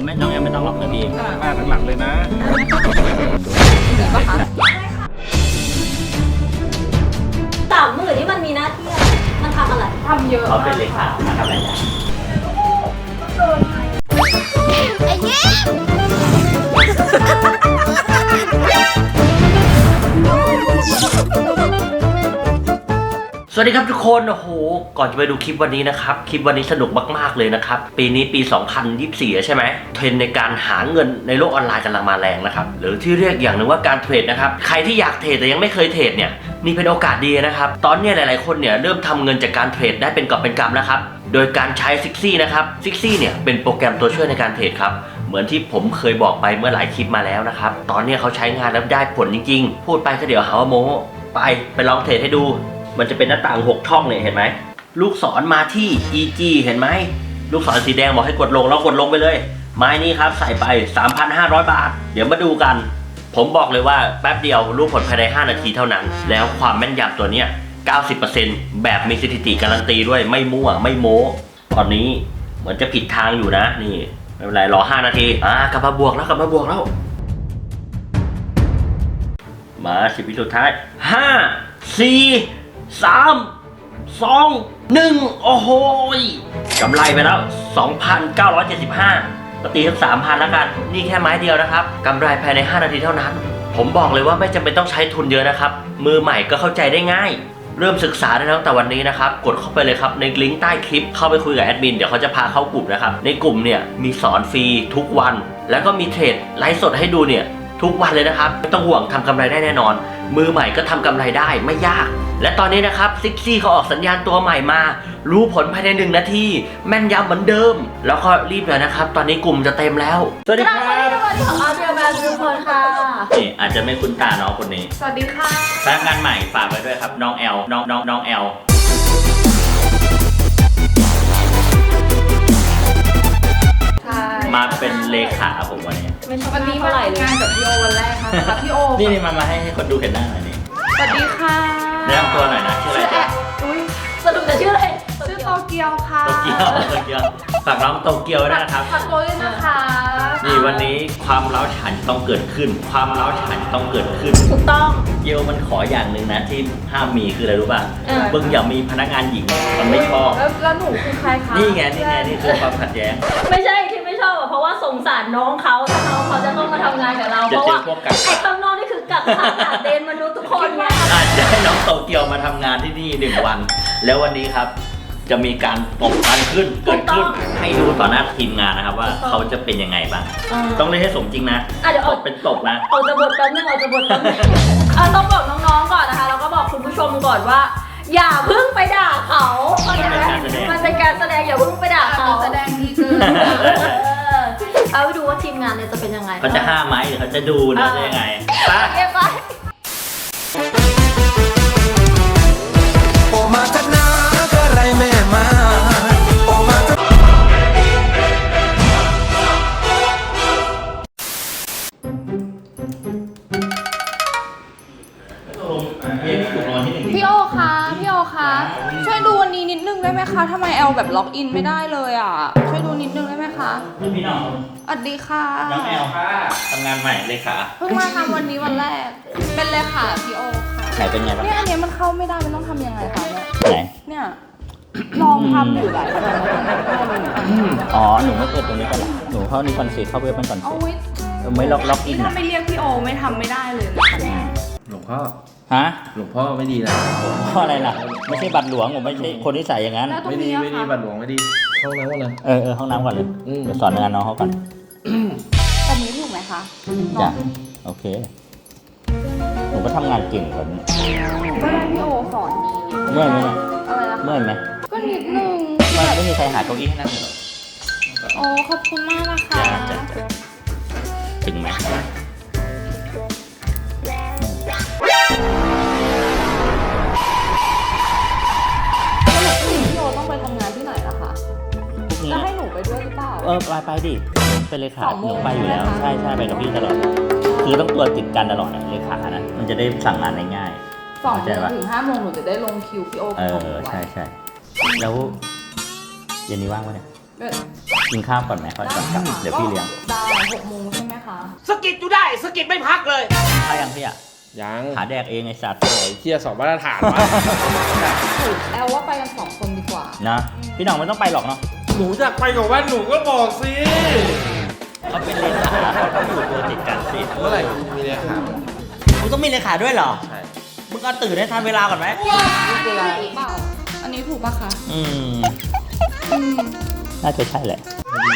อไม่น้องแอมไม่ต้องหรอกเดี๋ยวพี่เองมาทั้งหลังเลยนะดีปะคะสามหมื่นนี่มันมีหน้าที่อะไรมันทำอะไรทำเยอะเขาเป็นเลขามาทำอะไรได้ส วัสดีครับทุกคนโอ้โหก่อนจะไปดูคลิปวันนี้นะครับ คลิปวันนี้สนุกมาก ๆ เลยนะครับ ปีนี้ปี 2024 ใช่ไหมเทรนในการหาเงินในโลกออนไลน์กำลังมาแรงนะครับ หรือที่เรียกอย่างหนึ่งว่าการเทรดนะครับ ใครที่อยากเทรดแต่ยังไม่เคยเทรดเนี่ยนี่เป็นโอกาสดีนะครับ ตอนนี้ยหลาย ๆ คนเนี่ยเริ่มทำเงินจากการเทรดได้เป็นกอบเป็นกำแล้วครับ โดยการใช้ซิกซี่นะครับซิกซี่เนี่ยเป็นโปรแกรมตัวช่วยในการเทรดครับเหมือนที่ผมเคยบอกไปเมื่อหลายคลิปมาแล้วนะครับ ตอนนี้เขาใช้งานแล้วได้ผลจริง ๆ พูดไปก็เดี๋ยวหาว่าโม้ไปไปลองเทรดให้ดู มันจะเป็นหน้าต่าง 6 ช่องเนี่ยเห็นไหม ลูกศรมาที่ EG เห็นไหม ลูกศรสีแดงบอกให้กดลงแล้วกดลงไปเลย ไม้นี้ครับใส่ไป 3,500 บาท เดี๋ยวมาดูกัน ผมบอกเลยว่าแป๊บเดียวรู้ผลภายใน 5 นาทีเท่านั้น แล้วความแม่นยำตัวเนี้ย 90%แบบมีสถิติการันตีด้วยไม่มั่วไม่โม้ ตอนนี้เหมือนจะผิดทางอยู่นะนี่ไม่เป็นไรรอ 5 นาทีอ่ากลับมาบวกแล้วกลับมาบวกแล้วมาสิบวิสุดท้ายห้าสี่ สามสองหนึ่งโอ้โหยกำไรไปแล้ว 2,975ก็ตีทั้ง3,000แล้วกัน นี่แค่ไม้เดียวนะครับกำไรภายใน 5 นาทีเท่านั้น ผมบอกเลยว่าไม่จำเป็นต้องใช้ทุนเยอะนะครับ มือใหม่ก็เข้าใจได้ง่าย เริ่มศึกษาได้ตั้งแต่วันนี้นะครับ กดเข้าไปเลยครับในลิงก์ใต้คลิปเข้าไปคุยกับแอดมินเดี๋ยวเขาจะพาเข้ากลุ่มนะครับ ในกลุ่มเนี่ยมีสอนฟรีทุกวัน แล้วก็มีเทรดไลฟ์สดให้ดูเนี่ยทุกวันเลยนะครับไม่ต้องห่วงทำกำไรได้แน่นอน มือใหม่ก็ทำกำไรได้ไม่ยาก และตอนนี้นะครับซิกซี่เขาออกสัญญาณตัวใหม่มา รู้ผลภายในหนึ่งนาทีแม่นยำเหมือนเดิม แล้วก็รีบเลยนะครับ ตอนนี้กลุ่มจะเต็มแล้ว สวัสดีกครารับบสวัสดีค่ะอาเบียแบนทุกคนค่ะ นี่อาจจะไม่คุ้นตาน้องคนนี้สวัสดีค่ะ พนักงานใหม่ฝากไว้ด้วยครับน้องแอลน้องน้องน้องแอลใช่มาเป็นเลขาผมวันนี้ ไม่ชอบวันนี้มาเท่าไหร่เลทำงานยกับพี่โอวันแรกนะคะพี่โอนี่นี่มามาให้ให้คนดูเห็นหน้าหน่อยนี่สวัสดีค่ะแนะนำตัวหน่อยนะชื่ออะไรชื่อแอจ๊ะบอุ้ยสรุปจะชื่ออะไรชื่อโตเกียวค่ะโตเกียวโตเกียวฝากน้องโตเกียวด้วยนะครับฝากตัวด้วยนะคะนี่วันนี้ความเล้าฉันต้องเกิดขึ้น ความเล้าฉันต้องเกิดขึ้นถูกต้องเกียวมันขออย่างหนึ่งนะที่ห้ามมีคืออะไรรู้ป่ะเออมึงอย่ามีพนักงานหญิงมันไม่ชอบแล้วแล้วหนูคือใครคะนี่ไงนี่ไงนี่คือความขัดแย้งไม่ใช่ที่ไม่ช อบอะเพราะว่าสงสารน้องเขาถ้าน้องเขาจะต้องมาทำงานกับเรา จะเพราะเจอว่าพวกกักไอ้ข้างนอกนี่คือกักขังกักเดนมนุษย์ทุกคนไงอาจจะให้น้องโตเกียวมาทำงานที่นี่หนึ่งวัน แล้ววันนี้ครับ จะมีการตบกันขึ้นเกิดขึ้น ให้ดูต่อหน้าทีมงานนะครับว่าเขาจะเป็นยังไงบ้าง เออ ต้องเล่นให้สมจริงนะอะเดี๋ยวตเอา บเป็นตบนะ ออกจากบทแป๊บนึงออกจากบทแป๊บนึงอะต้องบอกน้องๆก่อนนะคะ แล้วก็บอกคุณผู้ชมก่อนว่า อย่าเพิ่งไปด่าเขาเข้าใจไหมมันเป็นการแสดง มันเป็นการแสดงอย่าเพิ่งไปด่าหเขานูแสดงดีเกิน เอาไปดูว่าทีมงานเนี่ยจะเป็นยังไง เขาจะห้ามไหมหรือเขาจะดูนะจะยังไงไปเก็บไว้โอมาจากนาก็ไรแม่มาโอมาจากเรียนถูกรางวัลที่หนึ่งพี่โอคะพี่โอคะช่วยดูวันนี้นิดนึงได้ไหมคะทำไมแอลแบบล็อกอินไม่ได้เลยอะ ช่วยดูนิดนึงได้ไหม คะพี่น้องสวัสดีค่ะน้องแอลทำงานใหม่เลยค่ะ เพิ่งมาทำวันนี้วันแรก เป็นเลยค่ะพี่โอค่ะไหนเป็นไงบ้างเนี่ยอันเนี้ยมันเข้าไม่ได้ มันต้องทำยังไงคะเนี่ยไหนเนี่ยลองทำอยู่หลายครั้งแล้วมันไม่ได้เลยอ๋อ หนูไม่เปิดตรงนี้ก่อนเหรอหนูเข้านี่คอนเซ็ปเข้าเว็บมันก่อนเอาสิไว้เออไม่ล็อกล็อกอินี่นถ้าอะไม่เรียกพี่โอไม่ทำไม่ได้เลยนะคะเนี่ย หลวงพ่อ ฮะหลวงพ่อไม่ดีนะเพราะอะไรล่ะ ไม่ใช่บัตรหลวงผมไม่ใช่คนที่ใส่อย่างนั้น แล้วตรงไม่ดีนี้อะไม่ดีคะบัตรหลวงไม่ดีเข้าน้ำก่อนเลย เออเออห้องน้ำก่อนเลยอืม เดี๋ยวสอนงานน้องเขาก่อนแบบนี้ถูกไหมคะจ้ะเนาะโอเคหนูก็ทำงานเก่งกว่านี้ก็ได้พี่โอสอนดีเมื่อยไหมเนี่ยอะไรนะเมื่อยไหมก็นิดนึงไม่ไม่มีใครหาเก้าอี้ให้นั่งเลยเหรอ โอ้ขอบคุณมากนะคะ จ้าจ้าจ้าถึงไหม อเปล่าเออไปไปดิไปเลยขาสองหโมงนูไปอยู่แล้วใช่ใช่ไหมคะใช่ไปกับพี่ตลอด คือต้องตัวติดกันตลอดอะเลยขานะมันจะได้สั่งงานได้ง่ายสองโมเข้าใจงปะถึงห้าโมงหนูจะได้ลงคิวพี่โอเอของหอนูไว้ใช่ใช่แล้วเย็นนี้ว่างปะเนี่ยเออกินข้าวก่อนไหมก่อนก่อนกลับเดี๋ยวพี่เลี้ยงได้หกโมงใช่ไหมคะสกิดอยู่ได้สกิดไม่พักเลยข้าวยังพี่อะยังหาแดกเองไอ้สัตว์โอ้ยเที่ยสองมาตรฐานวะแอลว่าไปกันสองคนดีกว่านะพี่หน้องไม่ต้องไปหรอกเนาะ หนูอยากไปกับแว่นหนูก็บอกสิเขาเป็นเลขาเขาต้องอยู่ตัวติดกันสิเมื่อไหร่กูมีเลยค่ะมึงต้องมีเลขาด้วยเหรอ ใช่ มึงก็ตื่นให้ทันเวลาก่อนไหมเปล่าอันนี้ถูกปะคะอืมอืม น่าจะใช่แหละ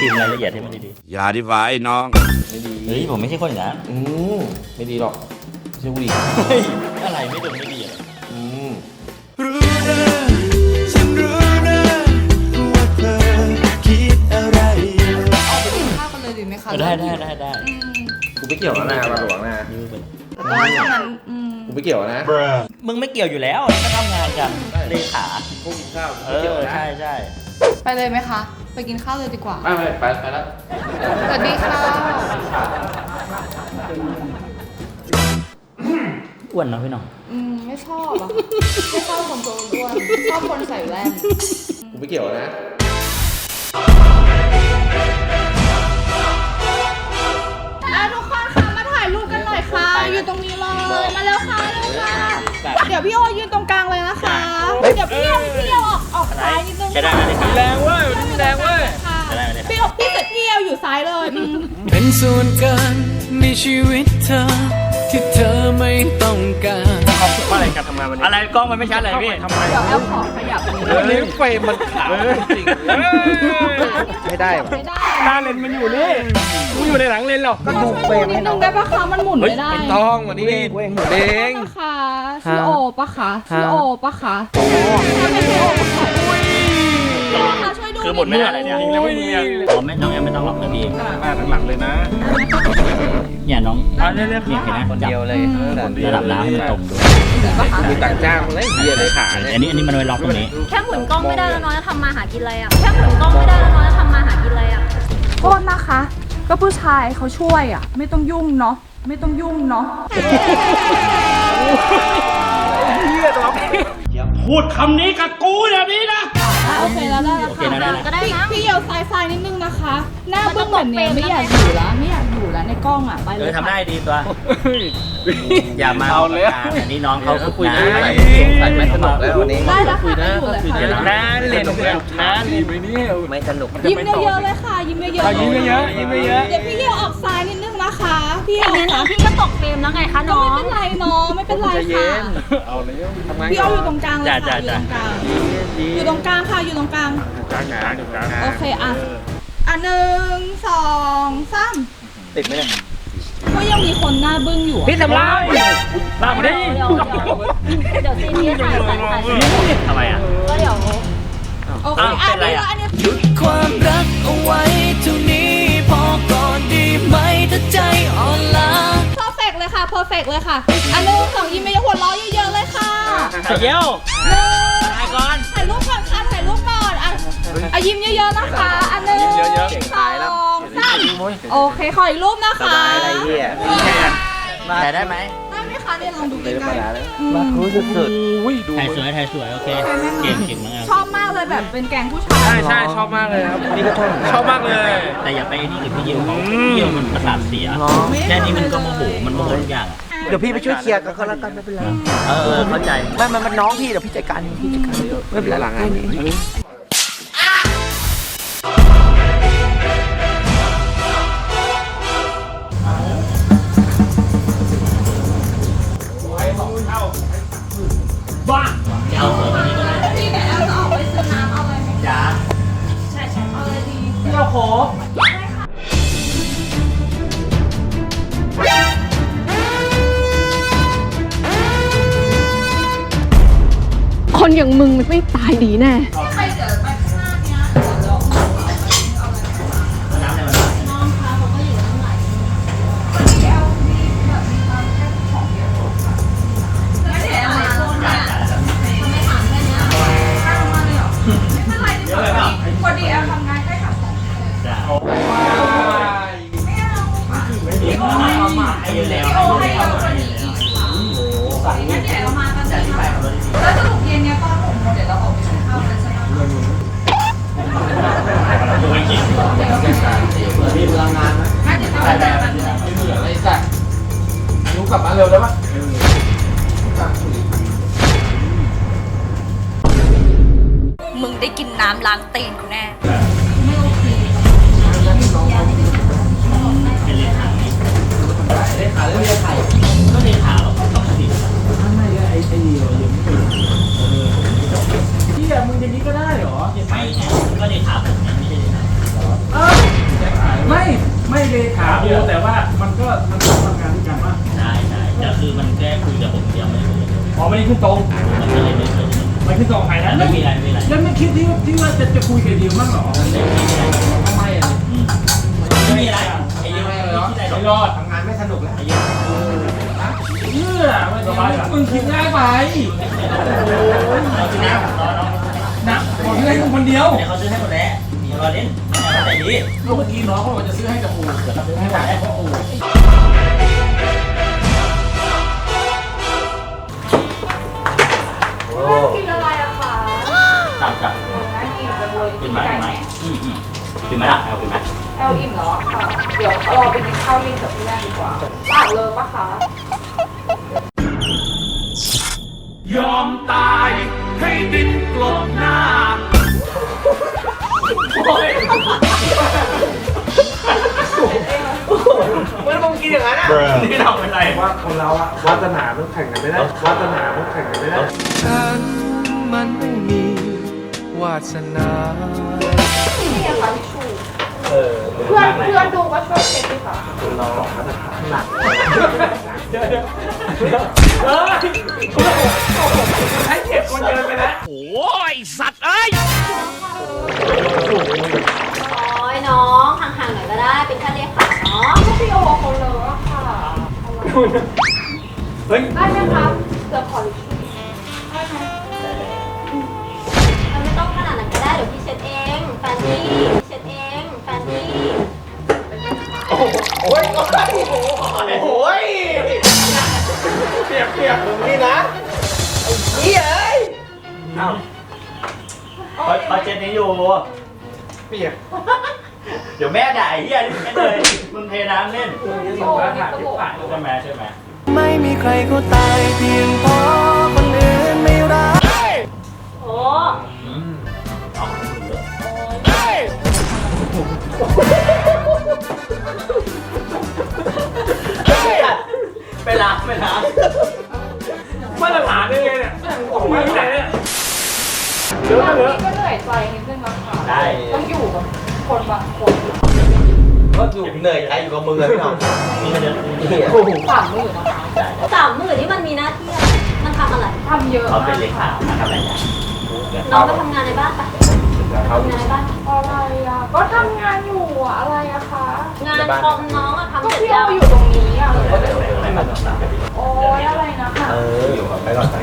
พิมพ์รายละเอียดให้มันดีอย่าดีกว่าไอ้น้อง ไม่ดีๆเฮ้ยผมไม่ใช่คนอย่างนั้นอืมไม่ดีหรอกไม่ใช่บุหรี่เฮ้ยอะไรไม่ดมไม่ดี คะได้ได้ได้ได้อืมกูไม่เกี่ยวนะมาหลวงนะยื้อไปแต่ตอนนั้นอืมกูไม่เกี่ยวนะมึงไม่เกี่ยวอยู่แล้วก็ทำงานกันเลขาพวกกินข้าวกูเอไม่เกี่ยวอนะใช่ใช่ไปเลยไหมคะ ไปกินข้าวเลยดีกว่าไม่ไม่ไปไปแล้วสวัสดีค่ะอ้วนเนาะพี่หน้องอืมไม่ชอบอะไม่ชอบคนตัวอ้วนชอบคนใส่แว่นกูไม่เกี่ยวนะอะ หน่อยค่ะอยู่ตรงนี้เลย มาแล้วค่ะเร็วค่ะเดี๋ยวพี่โอยืนตรงกลางเลยนะคะ เดี๋ยวพี่โอพี่โอออกออกซ้ายนิดนึงใช้ได้ไหมเลขาแรงเว้ยแรงเว้ยค่ะใช้ได้ไหมเลขาพี่โอพี่เสร็จพี่โออยู่ซ้ายเลยอืมเป็นส่วนเกินในชีวิตเธอที่เธอไม่ต้องการ อะไรกล้องมันไม่ชัดเลยพี่เดี๋ยวแอลขอขยับนิดนึงวันนี้เฟรมมันขาวจริงไม่ได้ว่ะไม่ได้หน้าเลนมันอยู่นี่กูอยู่ในหลังเลนหรอกก็ดูเฟรมนิดนึงได้ปะคะมันหมุนไม่ได้ต้องวันนี้กูเองหมูเด้งปะคะชื่อโอปะคะชื่อโอปะคะถ้าไม่ใช่โอปะคะพี่โอคะช่วยดูคือหมดไม่ได้อะไรเนี่ยแล้วไม่มีอะอ๋อไม่น้องยังไม่ต้องหรอกนะพี่มาทั้งหลังเลยนะ เนี่ยน้องเอาเรียกเนี่ยเห็นไหมคนเดียวเลยระดับน้ำให้มันตรงด้วยปะคะมีต่างจ้างเลยเฮียเลยขาอันนี้อันนี้มันไว้ล็อกตรงนี้ แค่หมุนกล้องไม่ได้แล้วน้องจะทำมาหากินอะไรอะแค่หมุนกล้องไม่ได้แล้วน้องจะทำมาหากินอะไรอะโทษนะคะ ก็ผู้ชายเขาช่วยอะ ไม่ต้องยุ่งเนาะไม่ต้องยุ่งเนาะพูดคำนี้กับกูแบบนี้นะโอเคแล้วได้แล้วโอเคค่ะนะได้นะก็ได้พี่นะพี่เอวซ้ายซ้ายนิดนึงนะคะ หน้าเบื้องแบบนี้ไม่อยากอยู่แล้วไม่อยาก อยู่แล้วในกล้องอะไปเอเลอยทำได้ค่ะดีตัว อย่ามาเอาเลยประกาศอันนี้น้องเขาคุยนะใส่ไม่สนุกแล้ววันนี้ ได้แล้วค่ะไม่อยู่เลยค่ะน้าเล่นน้าเล่นไปนี่ไม่สนุก ยิ้มเยอะๆเลยค่ะ ยิ้มเยอะๆยิ้มเยอะยิ้มเยอะเดี๋ยวพี่เอวออกซ้ายนิดนึงนะคะพี่เอวงั้นค่ะพี่ก็ตกเฟรมแล้วไงคะก็น้อไม่งเป็นไรเนาะไม่เป็นไรค่ะเอาเลยทำงานพี่เอวอยู่ตรงกลางเลยค่ะจ้ะอยู่ตจ้ะ รงกลางอยู่ตรงกลางค่ะอยู่ตรงกลาง กลางกลางกลางโอเคอะอะหนึ่งสองสาม ติดไหมเนี่ยก็ยังมีคนหน้าบึ้งอยู่อะพี่ทำไรลาบได้เดี๋ยวเดี๋ยวเดี๋ยวซีนี้ถ่ายถ่ายถ่ายทำไมอะ ก็เดี๋ยวโอเคอ้าวอะเป็นไรเดี๋ยวอะ อันนี้หยุดความรักเอาไว้เท่านี้ พอก่อนดีไหมถ้าใจอ่อนล้าเพอร์เฟกเลยค่ะเพอร์เฟกเลยค่ะ อันหนึ่งสองยิ้มไม่หัวเราะเยอะๆเลยค่ะไข่เยี่ยวหนึ่งถ่ายก่อน ถ่ายรูปก่อนค่ะถ่ายรูปก่อนอะอะยิ้มเยอะๆนะคะ อันหนึ่งสองสาม โอเคขออีกรูปนะคะถ่ายได้ไหมได้ไหมคะเนี่ยลองดูใกล้ๆอืมอุ้ยดูถ่ายสวยถ่ายสวยโอเค เก่งเก่งมากชอบมากเลยแบบเป็นแกงผู้ชาย ใช่ใช่ชอบมากเลยครับนี่ก็ชอบชอบมากเลย แต่อย่าไปไอ้นี่กับพี่เยี่ยวเขาพี่เยี่ยวมันประสาทเสียแค่นี้มันก็โมโหมันโมโหทุกอย่างอะเดี๋ยวพี่ไปช่วยเคลียร์กับเขาแล้วกันไม่เป็นไรเออเออเข้าใจ ไม่มันมันน้องพี่เดี๋ยวพี่จัดการเองพี่จัดการเองไม่เป็นไรหลังอัน คนอย่างมึงมันไม่ตายดีแน่ มีพลังงานไหมถ่ายแบบไม่เหลืออะไรสักนุกกลับมาเร็วได้ปะมึงได้กินน้ำล้างตีนกูแน่ขาแล้วเรียกไข่ก็ในขาก็ต้อ้เดียไม่ที่มึงอย่นี้ก็ได้เหรอไม่ก็ในขา ไม่ไม่เลยถามอยู่แต่ว่ามันก็มันต้องทำงานด้วยกันว่าใช่ใช่แต่คือมันแค่คุยกับผมยังไม่คุยกับผมอ๋อไม่ได้ขึ้นตรงมันก็เลยไม่เคยไม่ขึ้นตรงใครนะไม่มีอะไรไม่มีอะไรแล้วไม่คิดที่ที่ว่าจะจะคุยกับดิวมั้งเหรอไม่มีอะไรทำไมอะไม่มีอะไรไอ้ยังไม่มีอะไรไม่รอดทำงานไม่สนุกแล้วไอ้ยังเมื่อมึงคิดง่ายไปเราซื้อน้ำรอน้องนะบอกให้มึงคนเดียวเดี๋ยวเขาซื้อให้หมดแล้ว รอเล่นเอาแต่นี้เมื่อกี้น้องเขาบอกจะซื้อให้กับปูเดี๋ยวเราซื้อให้หลานให้พ่อปูกินอะไรอะคะตามจับน่ากินจังเลยกินไหมกินไหมอืมอืมกินไหมล่ะเอากินไหมแอลอิ่มแล้วอค่ะเดี๋ยวรอไปกินข้าวเย็นกับพี่แม่ดีกว่าปากเลยปะคะ ยอมตายให้ดินกลบหน้า มันมงกินอย่างนั้นอะนี่ทำเป็นไรว่าคนเราอะวาสนามันแข่งกันไม่ได้วาสนามันแข่งกันไม่ได้ฉันมันไม่มีวาสนา นี่อะค่ะพี่ชูเพื่อนเพื่อนดูก็ช่วยเช็คดิค่ะให้เก็บคนเดินไปแล้ว โอ้ย น้องห่างๆหน่อยก็ได้ เป็นแค่เลขาเนาะพี่โอคนเลอะค่ะเฮ้ยได้ไหมคะเดี๋ยวขอลิชชู่ได้ไหมมันไม่ต้องขนาดนั้นก็ได้เดี๋ยวพี่เช็ดเองแฟนพี่เช็ดเองแฟนพี่โอ้ยโอ้ยโอ้ยเปียกเปียกมึงนี่นะไอ้เหี้ยเอ้ยเอ้า เขาเขาเจนนี้อยู่ เปียกเดี๋ยวแม่ด่าไอ้เหี้ยนี่แค่เลยมึงเทน้ำเล่นสองร้านถ่ายที่ผ่านใช่ไหมใช่ไหมไม่มีใครเขาตายเพียงเพราะคนอื่นไม่รักโอ้เอาคุณเลยไปล้างไปล้างมาตรฐานได้ไงเนี่ยออกมาที่ไหนเนี่ย เดี๋ยวนี้ก็เหนื่อย ใจนิดนึงนะคะได้ ต้องอยู่กับคนบางคนก็อยู่เหนื่อยใจอยู่กับมึงเลยพี่น้องมีเงินเดือนเหี้ยสามมือนะคะได้สามหมื่นนี่มันมีหน้าที่อะไรมันทำอะไร ทำเยอะเขามาเป็นกเลขาค่ะนะครับอะไรอย่างน้องไปทำงานในบ้านปะทำงานในบ้านอะไรอะก็ทำงานอยู่อะอะไรอะคะ งานคอมน้องอะก็ทำเสร็จพี่แล้โอวอยู่ตรงนี้อะไม่มาต้องรับโอ้ยอะไรนะคะ เอออยู่ก่อนไปก่อนไป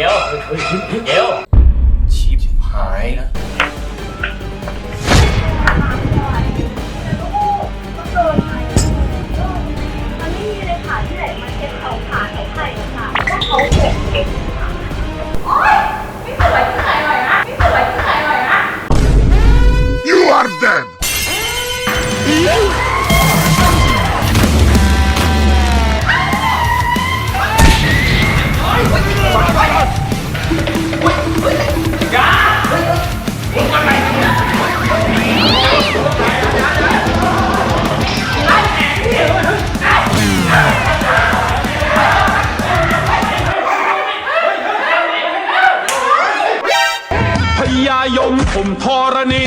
เยวเยวชิบหายนะ ผมธรณี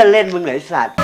อนเล่นมึงไหนสัตว์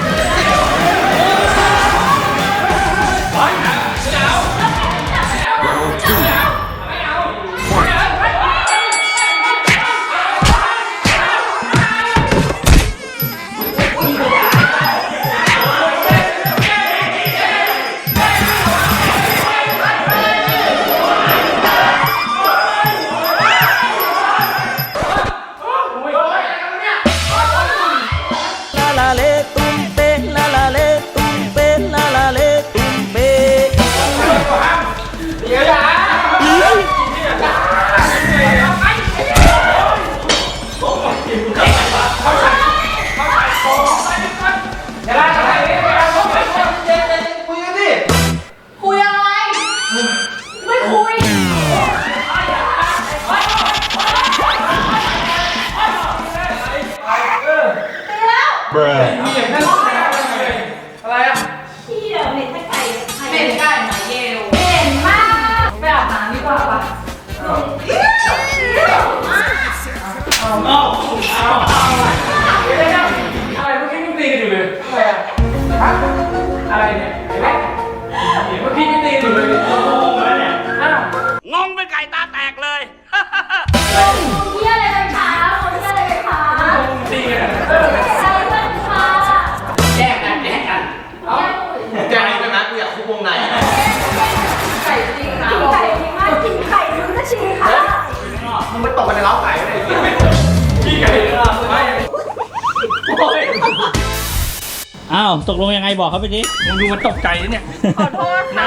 อะไรเนี่ยเห็นไหมเมื่อกี้ไม่ตีเลยงงแล้วเนี่ยอ้าวงงเป็นไก่ตาแต อ้าวตกลงยังไงบอกเขาไปดิมึงดูมันตกใจนะเนี่ยขอโทษค่ะ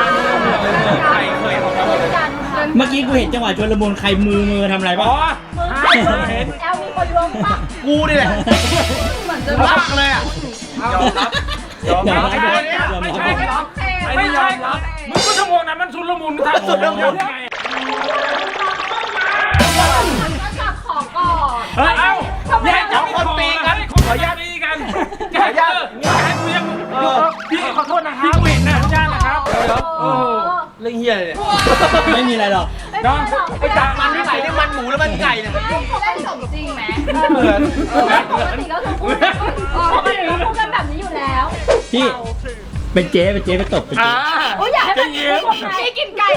ใครเคยเอาครับกันค่ะเมื่อกี้กูเห็นจังหวะชวนละมุนใครมือมือทำอะไรอ๋ปะอมึงใช่เห็นแอลมีคนลงปะกูนี่แหละเหมือนจะรักเลยอะยอมรับยอมรับไม่ใช่ไม่ใช่ไม่ยอมรับมึงก็ชั่วโมงนั้นมันชุนละมุนท่าชุนละมุนไงก็จับของก่อน เฮ้ยเอ้าแย่จับคนตีกันคนขอญาต ตีกันขอญาตแย่กูยังพี่ขอโทษนะครับพี่กูเห็นนะญาตินะครับโอ้เรื่องเฮียเลยไม่มีอะไรหรอกน้องไอ้จ่ามันที่ไหนนี่มันหมูแล้วมันไก่เนี่ยเขาเป็นสมจริงไหมเหมือนปกติก็คือพูดปกติก็พูดกันแบบนี้อยู่แล้วพี่เป็นเจ๊เป็นเจ๊ไปตบเป็นเจ๊โอ้ยอยากให้มันพูดไงกินไก่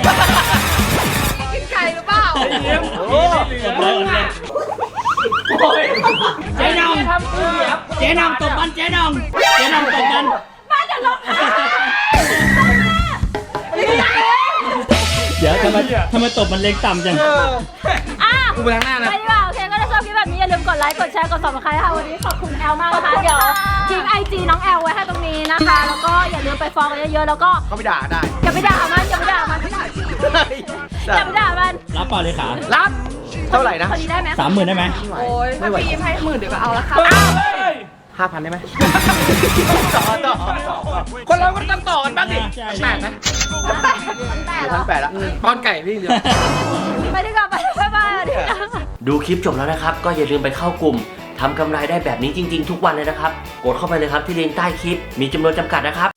กินไก่หรือเปล่าเยี่ยมโอ้อดเลยอดเล ยเจ๊นองเจ๊นองตบมันเจ๊นองเจ๊นองตบมันมาจะลงค่ะนี่ไงเดี๋ยวทำไมทำไมตบมันเล็งต่ำจังอะกูไปทางหน้านะไปดีกว่าโอเคก็ถ้าชอบคลิปแบบนี้อย่าลืมกดไลค์กดแชร์กด subscribe ค่ะวันนี้ขอบคุณแอลมากนะคะเดี๋ยวทิ้งไอจีน้องแอลไว้ให้ตรงนี้นะคะ แล้วก็อย่าลืมไปฟอลกันเยอะๆแล้วก็เขาไปด่าได้อย่าไปด่ามันอย่าไปด่ามันอย่าไปด่ามันรับเปล่าเลยขารับ เท่าไหร่นะ คนนี้ได้ไหมสามหมื่นได้ไหมไม่ไหวให้หมื่นเดี๋ยวก็เอาละค่ะห้าพันได้ไหมต่อต่อคนเราก็ต้องต่อกันบ้างดิใช่แปดนะแต่เหรพัอนแปดละป้อนไก่พี่เดียว ไปดีกว่าไปบ๊ายบายสวัสดีค่ะดูคลิปจบแล้วนะครับ ก็อย่าลืมไปเข้ากลุ่มทำกำไรได้แบบนี้จริง ๆ ทุกวันเลยนะครับ กดเข้าไปเลยครับที่ลิงก์ใต้คลิปมีจำนวนจำกัดนะครับ